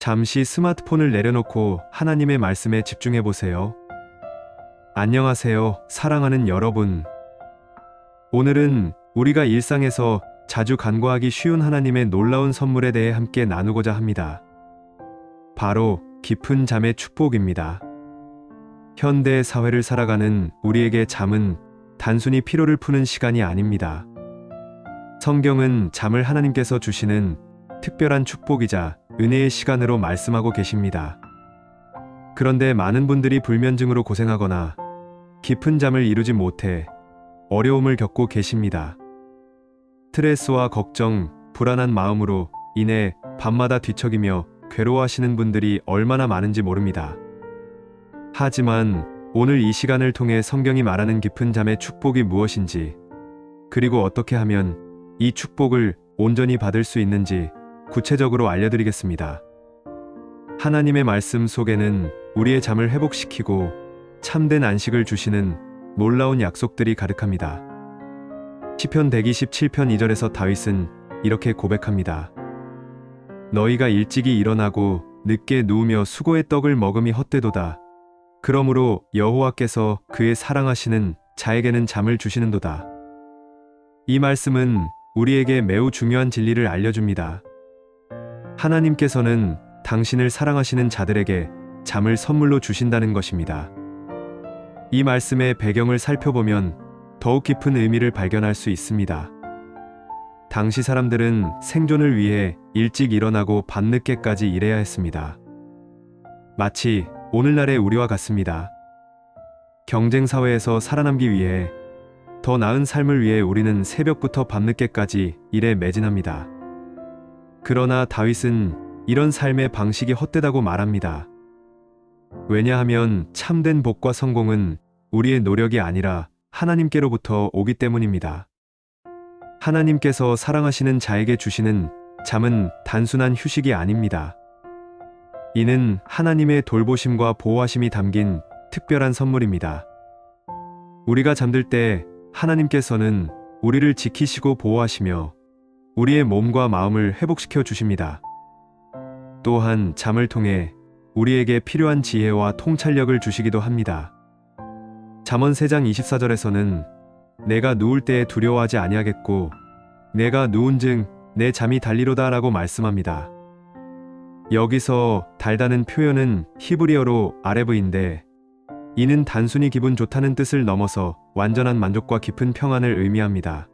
잠시 스마트폰을 내려놓고 하나님의 말씀에 집중해 보세요. 안녕하세요, 사랑하는 여러분. 오늘은 우리가 일상에서 자주 간과하기 쉬운 하나님의 놀라운 선물에 대해 함께 나누고자 합니다. 바로 깊은 잠의 축복입니다. 현대 사회를 살아가는 우리에게 잠은 단순히 피로를 푸는 시간이 아닙니다. 성경은 잠을 하나님께서 주시는 특별한 축복이자 은혜의 시간으로 말씀하고 계십니다. 그런데 많은 분들이 불면증으로 고생하거나 깊은 잠을 이루지 못해 어려움을 겪고 계십니다. 스트레스와 걱정, 불안한 마음으로 인해 밤마다 뒤척이며 괴로워하시는 분들이 얼마나 많은지 모릅니다. 하지만 오늘 이 시간을 통해 성경이 말하는 깊은 잠의 축복이 무엇인지, 그리고 어떻게 하면 이 축복을 온전히 받을 수 있는지 구체적으로 알려드리겠습니다. 하나님의 말씀 속에는 우리의 잠을 회복시키고 참된 안식을 주시는 놀라운 약속들이 가득합니다. 시편 127편 2절에서 다윗은 이렇게 고백합니다. 너희가 일찍이 일어나고 늦게 누우며 수고의 떡을 먹음이 헛되도다. 그러므로 여호와께서 그의 사랑하시는 자에게는 잠을 주시는도다. 이 말씀은 우리에게 매우 중요한 진리를 알려줍니다. 하나님께서는 당신을 사랑하시는 자들에게 잠을 선물로 주신다는 것입니다. 이 말씀의 배경을 살펴보면 더욱 깊은 의미를 발견할 수 있습니다. 당시 사람들은 생존을 위해 일찍 일어나고 밤늦게까지 일해야 했습니다. 마치 오늘날의 우리와 같습니다. 경쟁 사회에서 살아남기 위해 더 나은 삶을 위해 우리는 새벽부터 밤늦게까지 일에 매진합니다. 그러나 다윗은 이런 삶의 방식이 헛되다고 말합니다. 왜냐하면 참된 복과 성공은 우리의 노력이 아니라 하나님께로부터 오기 때문입니다. 하나님께서 사랑하시는 자에게 주시는 잠은 단순한 휴식이 아닙니다. 이는 하나님의 돌보심과 보호하심이 담긴 특별한 선물입니다. 우리가 잠들 때 하나님께서는 우리를 지키시고 보호하시며 우리의 몸과 마음을 회복시켜 주십니다. 또한 잠을 통해 우리에게 필요한 지혜와 통찰력을 주시기도 합니다. 잠언 3장 24절에서는 내가 누울 때에 두려워하지 아니하겠고 내가 누운즉 내 잠이 달리로다라고 말씀합니다. 여기서 달다는 표현은 히브리어로 아레브인데 이는 단순히 기분 좋다는 뜻을 넘어서 완전한 만족과 깊은 평안을 의미합니다.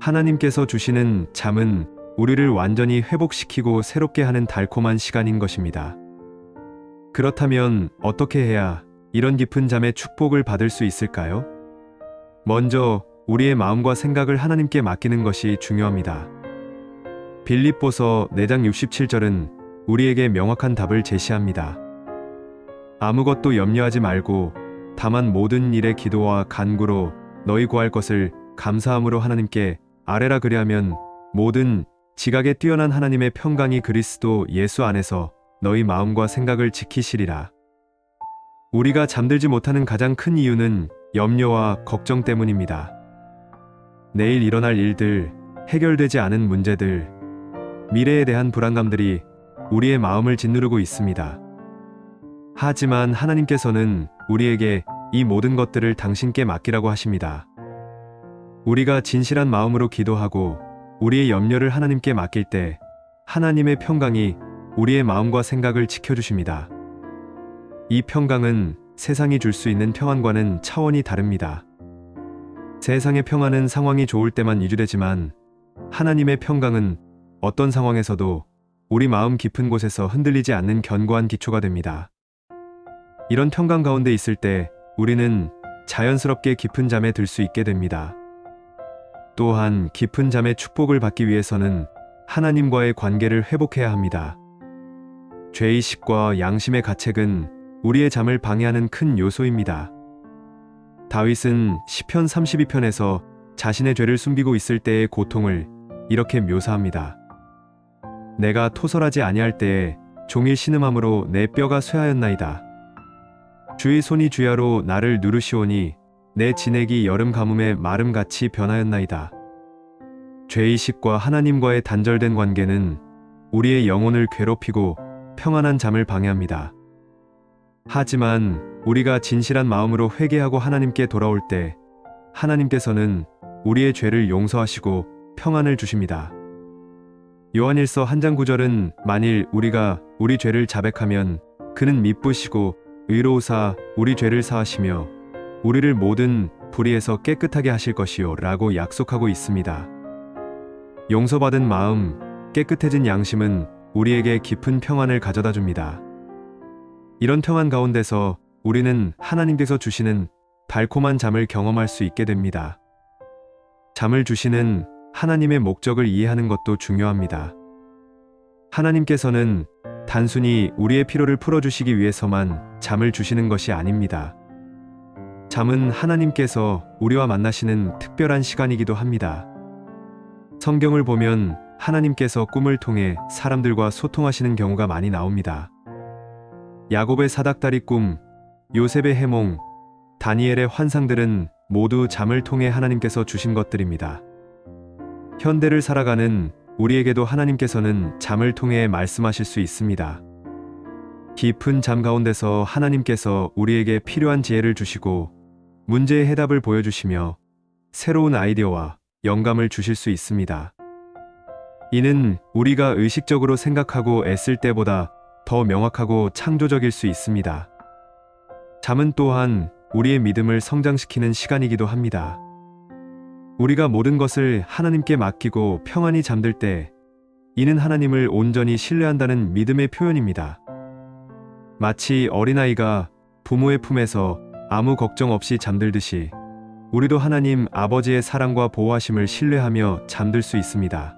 하나님께서 주시는 잠은 우리를 완전히 회복시키고 새롭게 하는 달콤한 시간인 것입니다. 그렇다면 어떻게 해야 이런 깊은 잠의 축복을 받을 수 있을까요? 먼저 우리의 마음과 생각을 하나님께 맡기는 것이 중요합니다. 빌립보서 4장 67절은 우리에게 명확한 답을 제시합니다. 아무것도 염려하지 말고 다만 모든 일에 기도와 간구로 너희 구할 것을 감사함으로 하나님께 아뢰라 그리하면 모든 지각에 뛰어난 하나님의 평강이 그리스도 예수 안에서 너희 마음과 생각을 지키시리라. 우리가 잠들지 못하는 가장 큰 이유는 염려와 걱정 때문입니다. 내일 일어날 일들, 해결되지 않은 문제들, 미래에 대한 불안감들이 우리의 마음을 짓누르고 있습니다. 하지만 하나님께서는 우리에게 이 모든 것들을 당신께 맡기라고 하십니다. 우리가 진실한 마음으로 기도하고 우리의 염려를 하나님께 맡길 때 하나님의 평강이 우리의 마음과 생각을 지켜주십니다. 이 평강은 세상이 줄 수 있는 평안과는 차원이 다릅니다. 세상의 평안은 상황이 좋을 때만 이주되지만 하나님의 평강은 어떤 상황에서도 우리 마음 깊은 곳에서 흔들리지 않는 견고한 기초가 됩니다. 이런 평강 가운데 있을 때 우리는 자연스럽게 깊은 잠에 들 수 있게 됩니다. 또한 깊은 잠의 축복을 받기 위해서는 하나님과의 관계를 회복해야 합니다. 죄의식과 양심의 가책은 우리의 잠을 방해하는 큰 요소입니다. 다윗은 시편 32편에서 자신의 죄를 숨기고 있을 때의 고통을 이렇게 묘사합니다. 내가 토설하지 아니할 때에 종일 신음함으로 내 뼈가 쇠하였나이다. 주의 손이 주야로 나를 누르시오니 내 진액이 여름 가뭄에 마름같이 변하였나이다. 죄의식과 하나님과의 단절된 관계는 우리의 영혼을 괴롭히고 평안한 잠을 방해합니다. 하지만 우리가 진실한 마음으로 회개하고 하나님께 돌아올 때 하나님께서는 우리의 죄를 용서하시고 평안을 주십니다. 요한일서 한 장 구절은 만일 우리가 우리 죄를 자백하면 그는 미쁘시고 의로우사 우리 죄를 사하시며 우리를 모든 불의에서 깨끗하게 하실 것이요 라고 약속하고 있습니다. 용서받은 마음, 깨끗해진 양심은 우리에게 깊은 평안을 가져다 줍니다. 이런 평안 가운데서 우리는 하나님께서 주시는 달콤한 잠을 경험할 수 있게 됩니다. 잠을 주시는 하나님의 목적을 이해하는 것도 중요합니다. 하나님께서는 단순히 우리의 피로를 풀어주시기 위해서만 잠을 주시는 것이 아닙니다. 잠은 하나님께서 우리와 만나시는 특별한 시간이기도 합니다. 성경을 보면 하나님께서 꿈을 통해 사람들과 소통하시는 경우가 많이 나옵니다. 야곱의 사닥다리 꿈, 요셉의 해몽, 다니엘의 환상들은 모두 잠을 통해 하나님께서 주신 것들입니다. 현대를 살아가는 우리에게도 하나님께서는 잠을 통해 말씀하실 수 있습니다. 깊은 잠 가운데서 하나님께서 우리에게 필요한 지혜를 주시고 문제의 해답을 보여주시며 새로운 아이디어와 영감을 주실 수 있습니다. 이는 우리가 의식적으로 생각하고 애쓸 때보다 더 명확하고 창조적일 수 있습니다. 잠은 또한 우리의 믿음을 성장시키는 시간이기도 합니다. 우리가 모든 것을 하나님께 맡기고 평안히 잠들 때 이는 하나님을 온전히 신뢰한다는 믿음의 표현입니다. 마치 어린아이가 부모의 품에서 아무 걱정 없이 잠들듯이 우리도 하나님 아버지의 사랑과 보호하심을 신뢰하며 잠들 수 있습니다.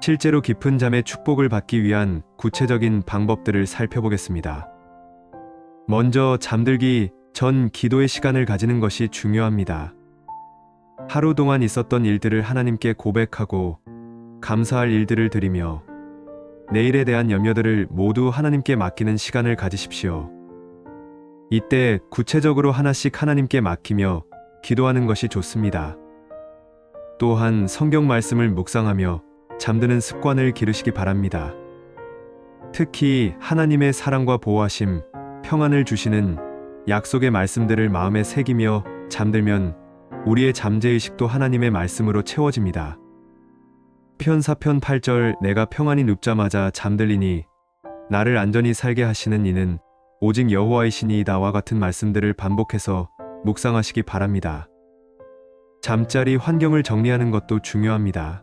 실제로 깊은 잠의 축복을 받기 위한 구체적인 방법들을 살펴보겠습니다. 먼저 잠들기 전 기도의 시간을 가지는 것이 중요합니다. 하루 동안 있었던 일들을 하나님께 고백하고 감사할 일들을 드리며 내일에 대한 염려들을 모두 하나님께 맡기는 시간을 가지십시오. 이때 구체적으로 하나씩 하나님께 맡기며 기도하는 것이 좋습니다. 또한 성경 말씀을 묵상하며 잠드는 습관을 기르시기 바랍니다. 특히 하나님의 사랑과 보호하심, 평안을 주시는 약속의 말씀들을 마음에 새기며 잠들면 우리의 잠재의식도 하나님의 말씀으로 채워집니다. 편 4편 8절 내가 평안히 눕자마자 잠들리니 나를 안전히 살게 하시는 이는 오직 여호와이시니이다와 같은 말씀들을 반복해서 묵상하시기 바랍니다. 잠자리 환경을 정리하는 것도 중요합니다.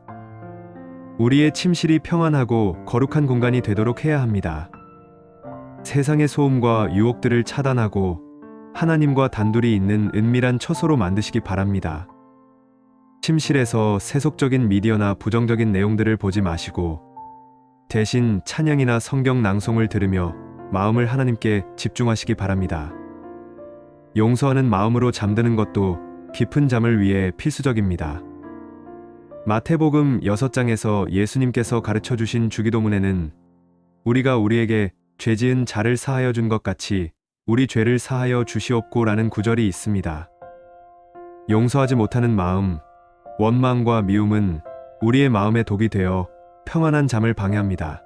우리의 침실이 평안하고 거룩한 공간이 되도록 해야 합니다. 세상의 소음과 유혹들을 차단하고 하나님과 단둘이 있는 은밀한 처소로 만드시기 바랍니다. 침실에서 세속적인 미디어나 부정적인 내용들을 보지 마시고 대신 찬양이나 성경 낭송을 들으며 마음을 하나님께 집중하시기 바랍니다. 용서하는 마음으로 잠드는 것도 깊은 잠을 위해 필수적입니다. 마태복음 6장에서 예수님께서 가르쳐 주신 주기도문에는 우리가 우리에게 죄 지은 자를 사하여 준 것 같이 우리 죄를 사하여 주시옵고 라는 구절이 있습니다. 용서하지 못하는 마음, 원망과 미움은 우리의 마음에 독이 되어 평안한 잠을 방해합니다.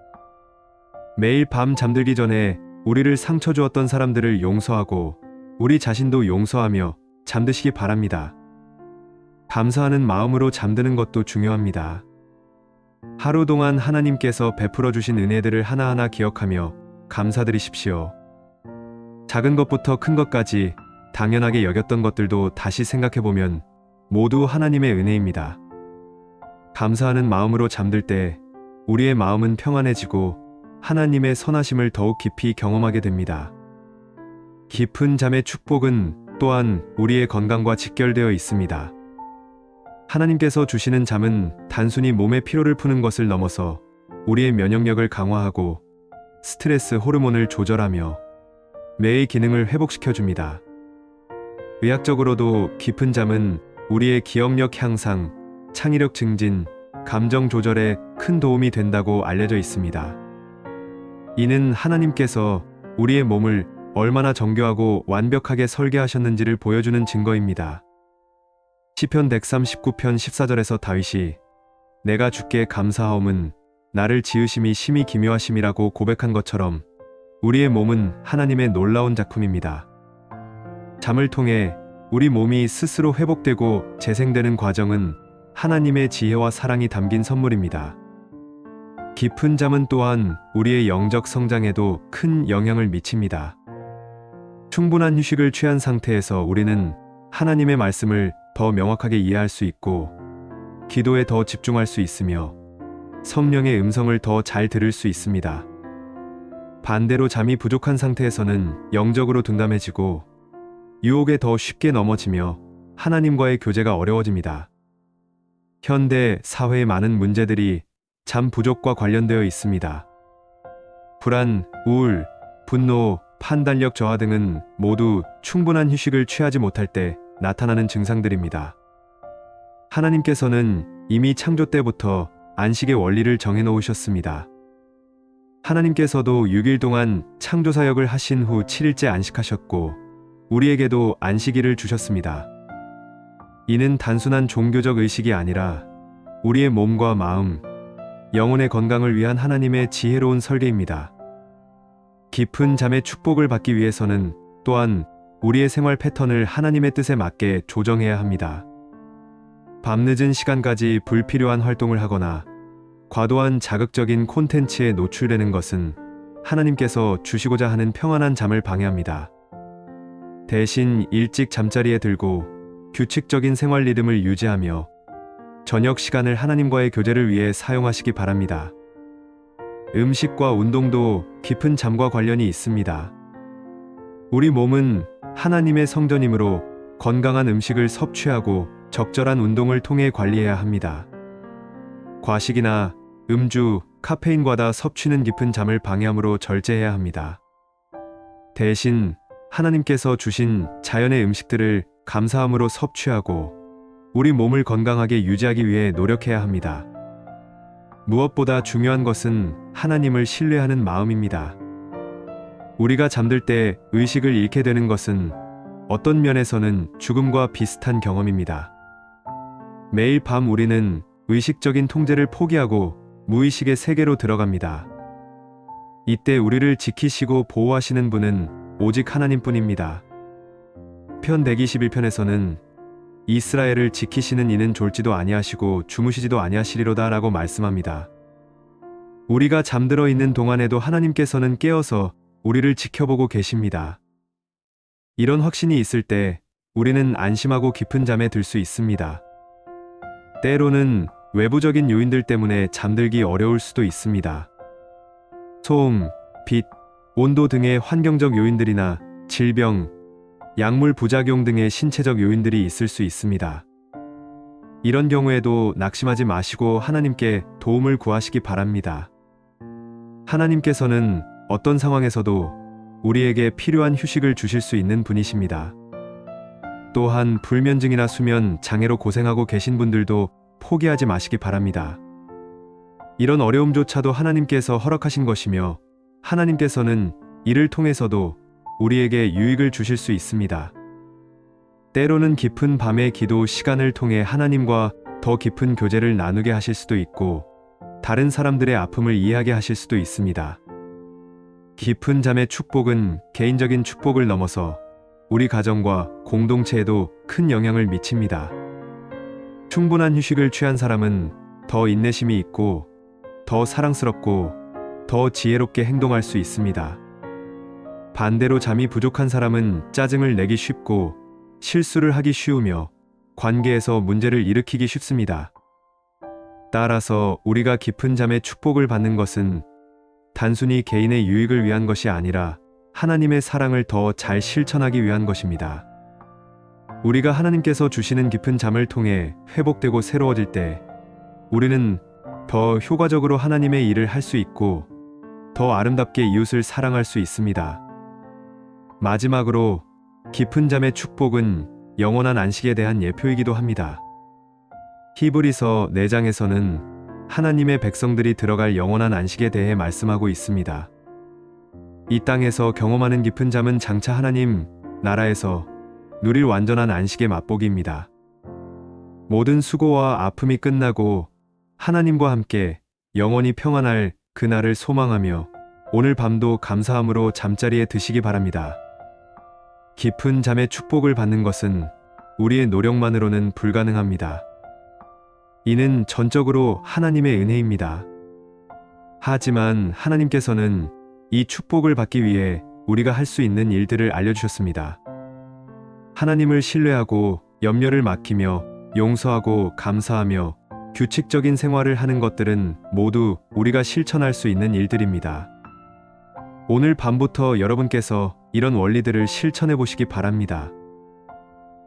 매일 밤 잠들기 전에 우리를 상처 주었던 사람들을 용서하고 우리 자신도 용서하며 잠드시기 바랍니다. 감사하는 마음으로 잠드는 것도 중요합니다. 하루 동안 하나님께서 베풀어 주신 은혜들을 하나하나 기억하며 감사드리십시오. 작은 것부터 큰 것까지 당연하게 여겼던 것들도 다시 생각해보면 모두 하나님의 은혜입니다. 감사하는 마음으로 잠들 때 우리의 마음은 평안해지고 하나님의 선하심을 더욱 깊이 경험하게 됩니다. 깊은 잠의 축복은 또한 우리의 건강과 직결되어 있습니다. 하나님께서 주시는 잠은 단순히 몸의 피로를 푸는 것을 넘어서 우리의 면역력을 강화하고 스트레스 호르몬을 조절하며 뇌의 기능을 회복시켜 줍니다. 의학적으로도 깊은 잠은 우리의 기억력 향상, 창의력 증진, 감정 조절에 큰 도움이 된다고 알려져 있습니다. 이는 하나님께서 우리의 몸을 얼마나 정교하고 완벽하게 설계하셨는지를 보여주는 증거입니다. 시편 139편 14절에서 다윗이 내가 주께 감사하옴은 나를 지으심이 심히 기묘하심이라고 고백한 것처럼 우리의 몸은 하나님의 놀라운 작품입니다. 잠을 통해 우리 몸이 스스로 회복되고 재생되는 과정은 하나님의 지혜와 사랑이 담긴 선물입니다. 깊은 잠은 또한 우리의 영적 성장에도 큰 영향을 미칩니다. 충분한 휴식을 취한 상태에서 우리는 하나님의 말씀을 더 명확하게 이해할 수 있고 기도에 더 집중할 수 있으며 성령의 음성을 더 잘 들을 수 있습니다. 반대로 잠이 부족한 상태에서는 영적으로 둔감해지고 유혹에 더 쉽게 넘어지며 하나님과의 교제가 어려워집니다. 현대 사회의 많은 문제들이 잠 부족과 관련되어 있습니다. 불안, 우울, 분노, 판단력 저하 등은 모두 충분한 휴식을 취하지 못할 때 나타나는 증상들입니다. 하나님께서는 이미 창조 때부터 안식의 원리를 정해 놓으셨습니다. 하나님께서도 6일 동안 창조 사역을 하신 후 7일째 안식하셨고 우리에게도 안식일을 주셨습니다. 이는 단순한 종교적 의식이 아니라 우리의 몸과 마음, 영혼의 건강을 위한 하나님의 지혜로운 설계입니다. 깊은 잠의 축복을 받기 위해서는 또한 우리의 생활 패턴을 하나님의 뜻에 맞게 조정해야 합니다. 밤늦은 시간까지 불필요한 활동을 하거나 과도한 자극적인 콘텐츠에 노출되는 것은 하나님께서 주시고자 하는 평안한 잠을 방해합니다. 대신 일찍 잠자리에 들고 규칙적인 생활 리듬을 유지하며 저녁 시간을 하나님과의 교제를 위해 사용하시기 바랍니다. 음식과 운동도 깊은 잠과 관련이 있습니다. 우리 몸은 하나님의 성전이므로 건강한 음식을 섭취하고 적절한 운동을 통해 관리해야 합니다. 과식이나 음주, 카페인 과다 섭취는 깊은 잠을 방해함으로 절제해야 합니다. 대신 하나님께서 주신 자연의 음식들을 감사함으로 섭취하고 우리 몸을 건강하게 유지하기 위해 노력해야 합니다. 무엇보다 중요한 것은 하나님을 신뢰하는 마음입니다. 우리가 잠들 때 의식을 잃게 되는 것은 어떤 면에서는 죽음과 비슷한 경험입니다. 매일 밤 우리는 의식적인 통제를 포기하고 무의식의 세계로 들어갑니다. 이때 우리를 지키시고 보호하시는 분은 오직 하나님뿐입니다. 편 121편에서는 이스라엘을 지키시는 이는 졸지도 아니하시고 주무시지도 아니하시리로다라고 말씀합니다. 우리가 잠들어 있는 동안에도 하나님께서는 깨어서 우리를 지켜보고 계십니다. 이런 확신이 있을 때 우리는 안심하고 깊은 잠에 들 수 있습니다. 때로는 외부적인 요인들 때문에 잠들기 어려울 수도 있습니다. 소음, 빛, 온도 등의 환경적 요인들이나 질병, 약물 부작용 등의 신체적 요인들이 있을 수 있습니다. 이런 경우에도 낙심하지 마시고 하나님께 도움을 구하시기 바랍니다. 하나님께서는 어떤 상황에서도 우리에게 필요한 휴식을 주실 수 있는 분이십니다. 또한 불면증이나 수면 장애로 고생하고 계신 분들도 포기하지 마시기 바랍니다. 이런 어려움조차도 하나님께서 허락하신 것이며 하나님께서는 이를 통해서도 우리에게 유익을 주실 수 있습니다. 때로는 깊은 밤의 기도 시간을 통해 하나님과 더 깊은 교제를 나누게 하실 수도 있고 다른 사람들의 아픔을 이해하게 하실 수도 있습니다. 깊은 잠의 축복은 개인적인 축복을 넘어서 우리 가정과 공동체에도 큰 영향을 미칩니다. 충분한 휴식을 취한 사람은 더 인내심이 있고 더 사랑스럽고 더 지혜롭게 행동할 수 있습니다. 반대로 잠이 부족한 사람은 짜증을 내기 쉽고 실수를 하기 쉬우며 관계에서 문제를 일으키기 쉽습니다. 따라서 우리가 깊은 잠의 축복을 받는 것은 단순히 개인의 유익을 위한 것이 아니라 하나님의 사랑을 더 잘 실천하기 위한 것입니다. 우리가 하나님께서 주시는 깊은 잠을 통해 회복되고 새로워질 때 우리는 더 효과적으로 하나님의 일을 할 수 있고 더 아름답게 이웃을 사랑할 수 있습니다. 마지막으로 깊은 잠의 축복은 영원한 안식에 대한 예표이기도 합니다. 히브리서 4장에서는 하나님의 백성들이 들어갈 영원한 안식에 대해 말씀하고 있습니다. 이 땅에서 경험하는 깊은 잠은 장차 하나님 나라에서 누릴 완전한 안식의 맛보기입니다. 모든 수고와 아픔이 끝나고 하나님과 함께 영원히 평안할 그날을 소망하며 오늘 밤도 감사함으로 잠자리에 드시기 바랍니다. 깊은 잠의 축복을 받는 것은 우리의 노력만으로는 불가능합니다. 이는 전적으로 하나님의 은혜입니다. 하지만 하나님께서는 이 축복을 받기 위해 우리가 할 수 있는 일들을 알려주셨습니다. 하나님을 신뢰하고 염려를 맡기며 용서하고 감사하며 규칙적인 생활을 하는 것들은 모두 우리가 실천할 수 있는 일들입니다. 오늘 밤부터 여러분께서 이런 원리들을 실천해 보시기 바랍니다.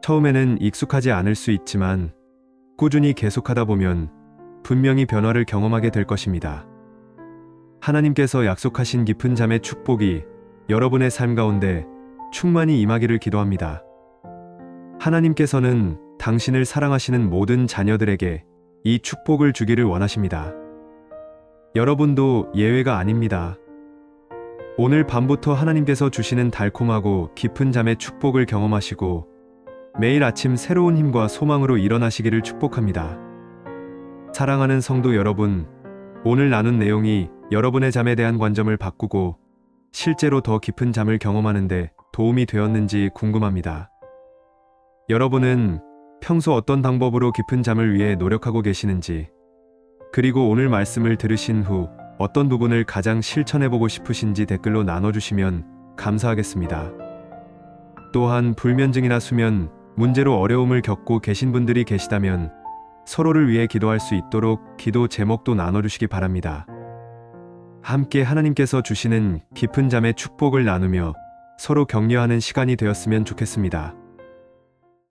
처음에는 익숙하지 않을 수 있지만 꾸준히 계속하다 보면 분명히 변화를 경험하게 될 것입니다. 하나님께서 약속하신 깊은 잠의 축복이 여러분의 삶 가운데 충만히 임하기를 기도합니다. 하나님께서는 당신을 사랑하시는 모든 자녀들에게 이 축복을 주기를 원하십니다. 여러분도 예외가 아닙니다. 오늘 밤부터 하나님께서 주시는 달콤하고 깊은 잠의 축복을 경험하시고 매일 아침 새로운 힘과 소망으로 일어나시기를 축복합니다. 사랑하는 성도 여러분, 오늘 나눈 내용이 여러분의 잠에 대한 관점을 바꾸고 실제로 더 깊은 잠을 경험하는데 도움이 되었는지 궁금합니다. 여러분은 평소 어떤 방법으로 깊은 잠을 위해 노력하고 계시는지, 그리고 오늘 말씀을 들으신 후 어떤 부분을 가장 실천해보고 싶으신지 댓글로 나눠주시면 감사하겠습니다. 또한 불면증이나 수면, 문제로 어려움을 겪고 계신 분들이 계시다면 서로를 위해 기도할 수 있도록 기도 제목도 나눠주시기 바랍니다. 함께 하나님께서 주시는 깊은 잠의 축복을 나누며 서로 격려하는 시간이 되었으면 좋겠습니다.